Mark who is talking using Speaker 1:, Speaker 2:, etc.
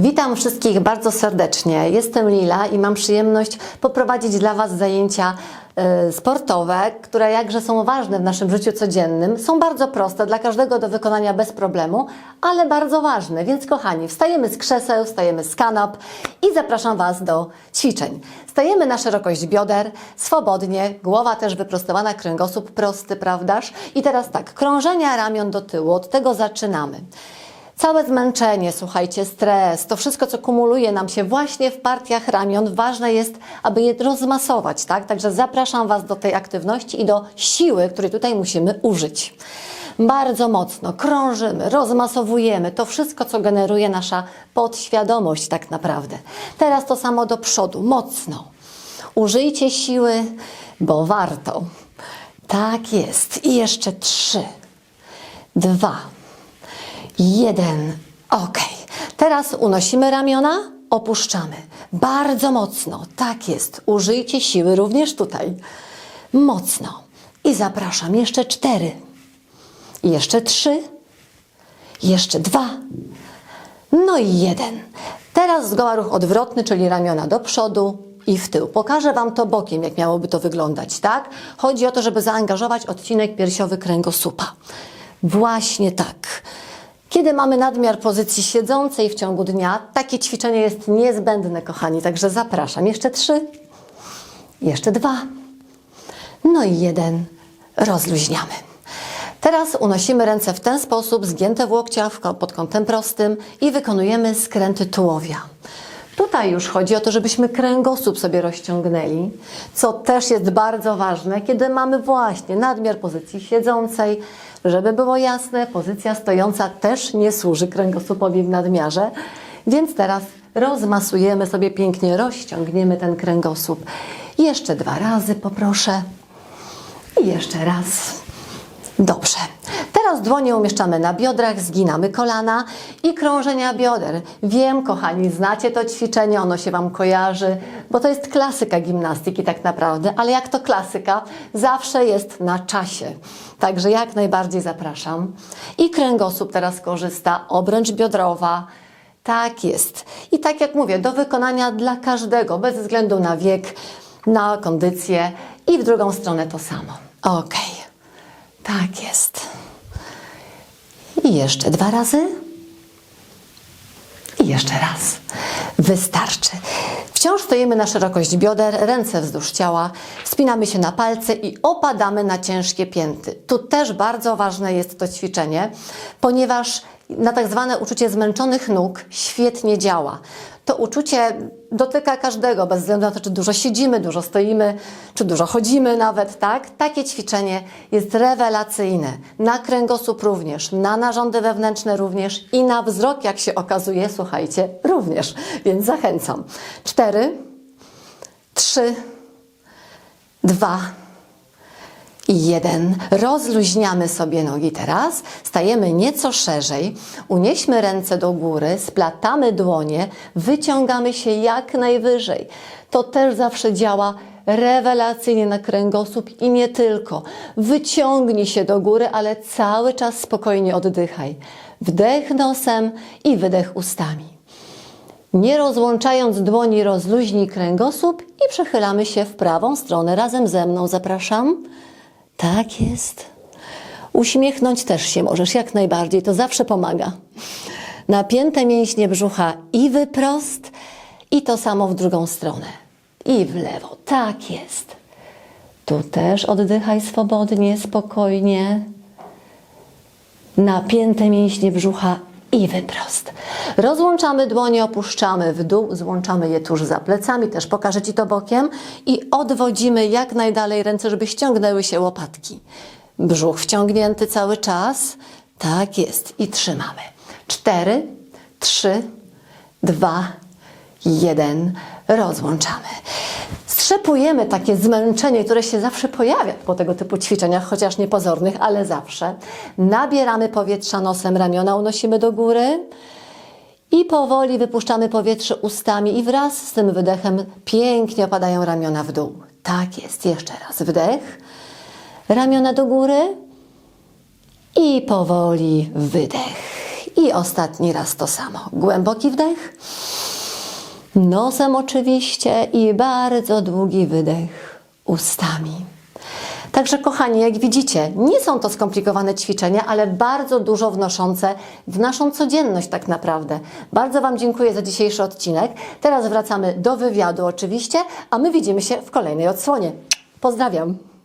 Speaker 1: Witam wszystkich bardzo serdecznie. Jestem Lila i mam przyjemność poprowadzić dla Was zajęcia e, sportowe, które jakże są ważne w naszym życiu codziennym. Są bardzo proste, dla każdego do wykonania bez problemu, ale bardzo ważne. Więc kochani, wstajemy z krzeseł, wstajemy z kanap i zapraszam Was do ćwiczeń. Stajemy na szerokość bioder, swobodnie, głowa też wyprostowana, kręgosłup prosty, prawdaż? I teraz tak, krążenia ramion do tyłu, od tego zaczynamy. Całe zmęczenie, słuchajcie, stres, to wszystko, co kumuluje nam się właśnie w partiach ramion, ważne jest, aby je rozmasować, tak? Także zapraszam Was do tej aktywności i do siły, której tutaj musimy użyć. Bardzo mocno krążymy, rozmasowujemy to wszystko, co generuje nasza podświadomość, tak naprawdę. Teraz to samo do przodu, mocno. Użyjcie siły, bo warto. Tak jest. I jeszcze trzy, dwa, Jeden. Ok. Teraz unosimy ramiona, opuszczamy. Bardzo mocno. Tak jest. Użyjcie siły również tutaj. Mocno. I zapraszam. Jeszcze cztery. Jeszcze trzy. Jeszcze dwa. No i jeden. Teraz zgoła ruch odwrotny, czyli ramiona do przodu i w tył. Pokażę Wam to bokiem, jak miałoby to wyglądać, tak? Chodzi o to, żeby zaangażować odcinek piersiowy kręgosłupa. Właśnie tak. Kiedy mamy nadmiar pozycji siedzącej w ciągu dnia, takie ćwiczenie jest niezbędne, kochani. Także zapraszam. Jeszcze trzy, jeszcze dwa, no i jeden. Rozluźniamy. Teraz unosimy ręce w ten sposób, zgięte w łokciach pod kątem prostym i wykonujemy skręty tułowia. Tutaj już chodzi o to, żebyśmy kręgosłup sobie rozciągnęli, co też jest bardzo ważne, kiedy mamy właśnie nadmiar pozycji siedzącej. Żeby było jasne, pozycja stojąca też nie służy kręgosłupowi w nadmiarze, więc teraz rozmasujemy sobie pięknie, rozciągniemy ten kręgosłup. Jeszcze dwa razy poproszę. I jeszcze raz. Dobrze. Teraz dłonie umieszczamy na biodrach, zginamy kolana i krążenia bioder. Wiem, kochani, znacie to ćwiczenie, ono się Wam kojarzy, bo to jest klasyka gimnastyki tak naprawdę, ale jak to klasyka, zawsze jest na czasie. Także jak najbardziej zapraszam. I kręgosłup teraz korzysta, obręcz biodrowa. Tak jest. I tak jak mówię, do wykonania dla każdego, bez względu na wiek, na kondycję i w drugą stronę to samo. Okej. Tak jest. I jeszcze dwa razy. I jeszcze raz. Wystarczy. Wciąż stoimy na szerokość bioder, ręce wzdłuż ciała, spinamy się na palce i opadamy na ciężkie pięty. Tu też bardzo ważne jest to ćwiczenie, ponieważ na tak zwane uczucie zmęczonych nóg świetnie działa. To uczucie dotyka każdego, bez względu na to, czy dużo siedzimy, dużo stoimy, czy dużo chodzimy nawet, tak? Takie ćwiczenie jest rewelacyjne. Na kręgosłup również, na narządy wewnętrzne również i na wzrok, jak się okazuje, słuchajcie, również. Więc zachęcam. Cztery, trzy, dwa, i jeden. Rozluźniamy sobie nogi teraz. Stajemy nieco szerzej. Unieśmy ręce do góry, splatamy dłonie, wyciągamy się jak najwyżej. To też zawsze działa rewelacyjnie na kręgosłup i nie tylko. Wyciągnij się do góry, ale cały czas spokojnie oddychaj. Wdech nosem i wydech ustami. Nie rozłączając dłoni, rozluźnij kręgosłup i przechylamy się w prawą stronę razem ze mną. Zapraszam. Tak jest. Uśmiechnąć też się możesz, jak najbardziej, to zawsze pomaga. Napięte mięśnie brzucha i wyprost, i to samo w drugą stronę. I w lewo. Tak jest. Tu też oddychaj swobodnie, spokojnie. Napięte mięśnie brzucha i wyprost. Rozłączamy dłonie, opuszczamy w dół, złączamy je tuż za plecami, też pokażę Ci to bokiem i odwodzimy jak najdalej ręce, żeby ściągnęły się łopatki. Brzuch wciągnięty cały czas. Tak jest. I trzymamy. Cztery, trzy, dwa, jeden. Rozłączamy. Strzepujemy takie zmęczenie, które się zawsze pojawia po tego typu ćwiczeniach, chociaż niepozornych, ale zawsze. Nabieramy powietrza nosem, ramiona unosimy do góry i powoli wypuszczamy powietrze ustami i wraz z tym wydechem pięknie opadają ramiona w dół. Tak jest. Jeszcze raz. Wdech. Ramiona do góry i powoli wydech. I ostatni raz to samo. Głęboki wdech. Nosem oczywiście i bardzo długi wydech ustami. Także kochani, jak widzicie, nie są to skomplikowane ćwiczenia, ale bardzo dużo wnoszące w naszą codzienność tak naprawdę. Bardzo Wam dziękuję za dzisiejszy odcinek. Teraz wracamy do wywiadu oczywiście, a my widzimy się w kolejnej odsłonie. Pozdrawiam.